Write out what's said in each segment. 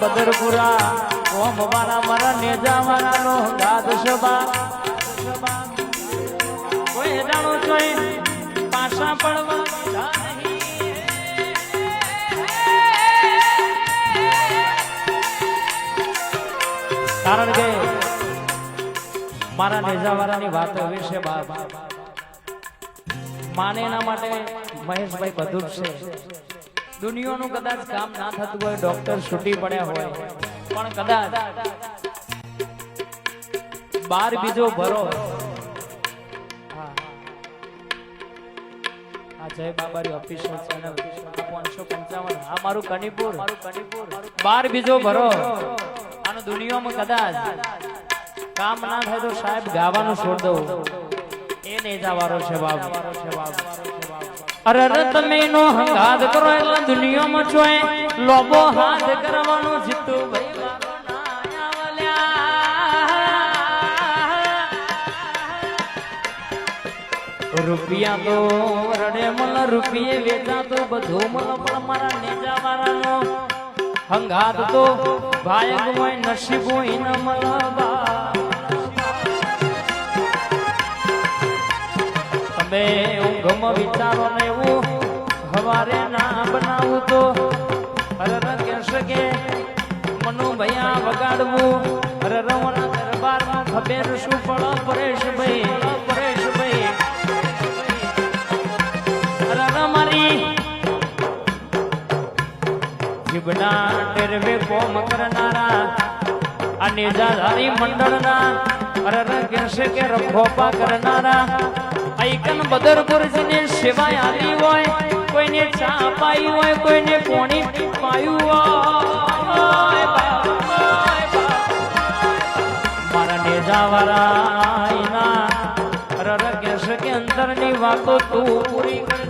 બદરપુરા, ઓમ મારા મારા નેજા મારાનો દાદ શોભા કોઈ જાણો જોઈ પાછા પડવા કારણ કે મારા નેજાવાળાની વાત વિશે બાપ. માને એના માટે મહેશભાઈ બધું છે. દુનિયાનું કદાચ કામ ના થતું હોય ડોક્ટર છૂટી પડ્યા હોય પણ કદાચ બાર બીજો ભરો. હા. જય બાબારી ઓફિશિયલ ચેનલ પાંચસો પંચાવન. આ મારું કનીપુર. મારું કનીપુર બાર બીજો ભરો. આનો દુનિયામાં કદાચ કામ ના થાય તો સાહેબ ગાવાનું છોડ દઉં. એ નેજાવાળો છે બાપ. અરે અરે તમે નો હંગાદ કરો એટલે દુનિયામાં જોય લોબો હાથ કરવાનો જીતુ ભાઈ. રૂપિયા તો રડે મન રૂપિયે વેચા તો બધું મલ, પણ મારા નેજા વાળાનો હંગાત તો ભાયક હોય નસીબ હોય ન મલ તમે ઊંઘમાં વિચારો ને એવું હવારે ના બનાવું તો અરે કહેશે કે મનુ ભૈયા વગાડવું. અરે વણા દરબારમાં ખબેર શું પડો પરેશ ભાઈ પરેશ ભાઈ. અરે મારી. જીબના ટેરવે કોમ કરનારા, આ નેજાધારી મંડળના અરે કહેશે કે રખોપા કરનારા. આઈકન બદરપુરજીને સેવાય આલી હોય, કોઈને ચા પાઈ હોય, કોઈને પોણી પાયું હોય. મારા નેજાવાળા અરર કહેશે કે અંતરની વાતો તું પૂરી કરજે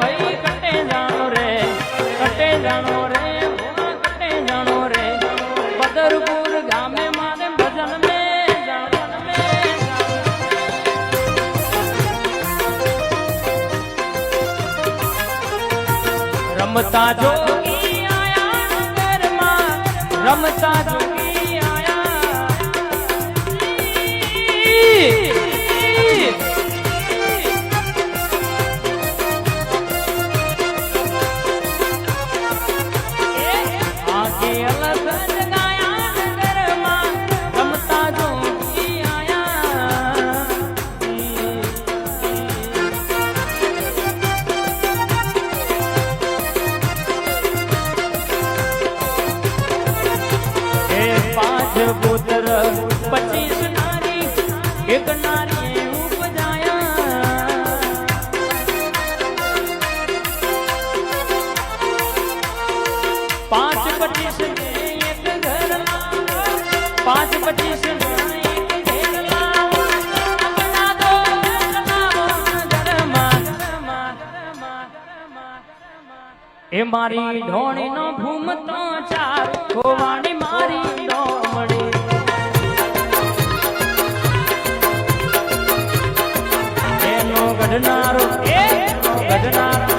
રમતા જો. રમતા જોગી પાંચ પચીસ પાંચ પચીસ. એ મારી ઢોણી નો ભૂમતો ચાર, ખોવાણી મારી ડોમણી એનો ગઢનારો એનો ગઢનારો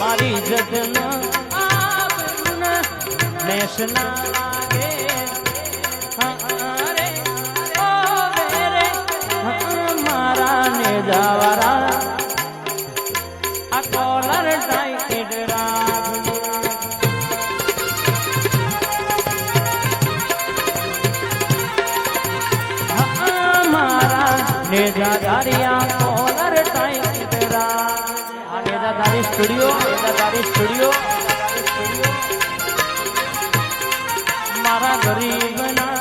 મારી જતન આબરૂ ન નેશ ના લાગે. હા રે ઓ વે મારા ને જવારા આ કોલર ટાઈટ રાખજો સ્ટુડિયો નેજાધારી સ્ટુડિયો મારા રાખ.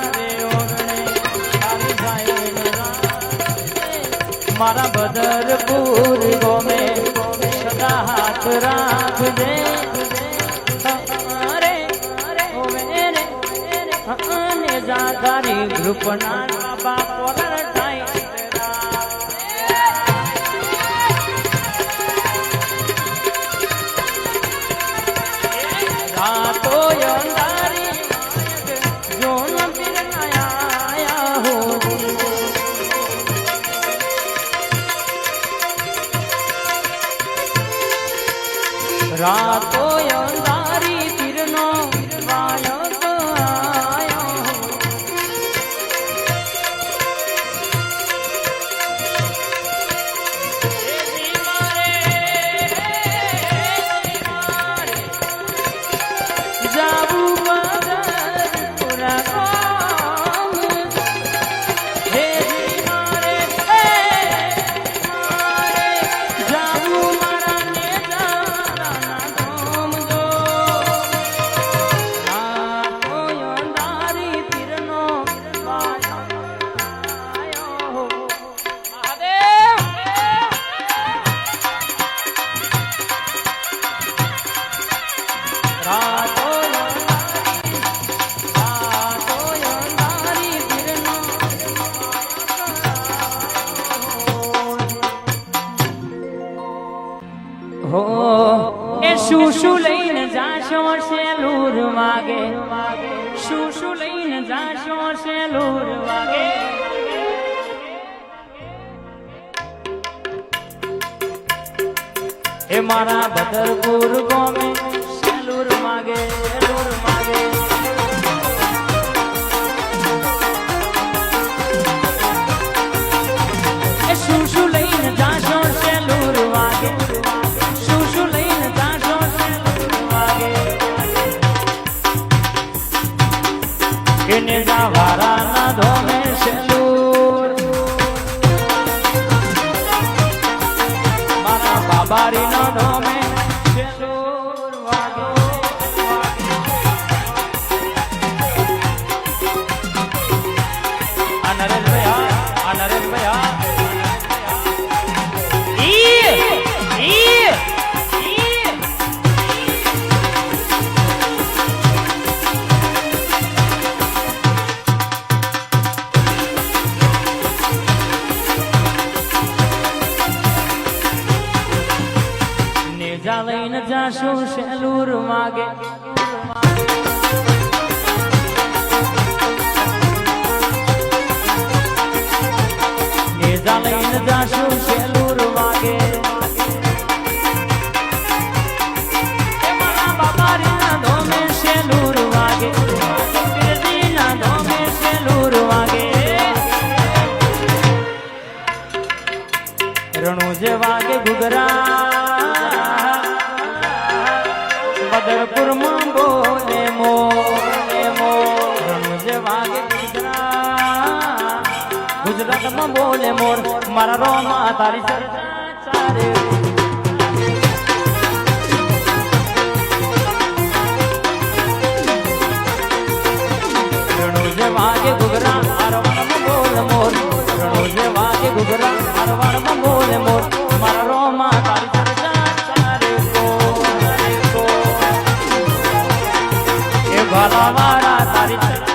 મારા બદરપુર ગોમે સદા હાથ રાખજે અને જાગારી ગ્રુપના વાગે. શું શું લઈને જાશો શેલુર વાગે. એ મારા બદરપુર ગોમે સેલુર માગે સેલુર માગે એને જાવારા ના ધોમે જાશું શેલુર ગુજરાતમાં બોલે મોર. મારા રોમા તારી ચારે વાગે ઘુઘરા હારવાડમાં બોલે મોર. રણુ વાગે ઘુઘરા હારવાડમાં બોલે મોર. મારા રોમા તારી તારી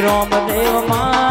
Romadeva Maa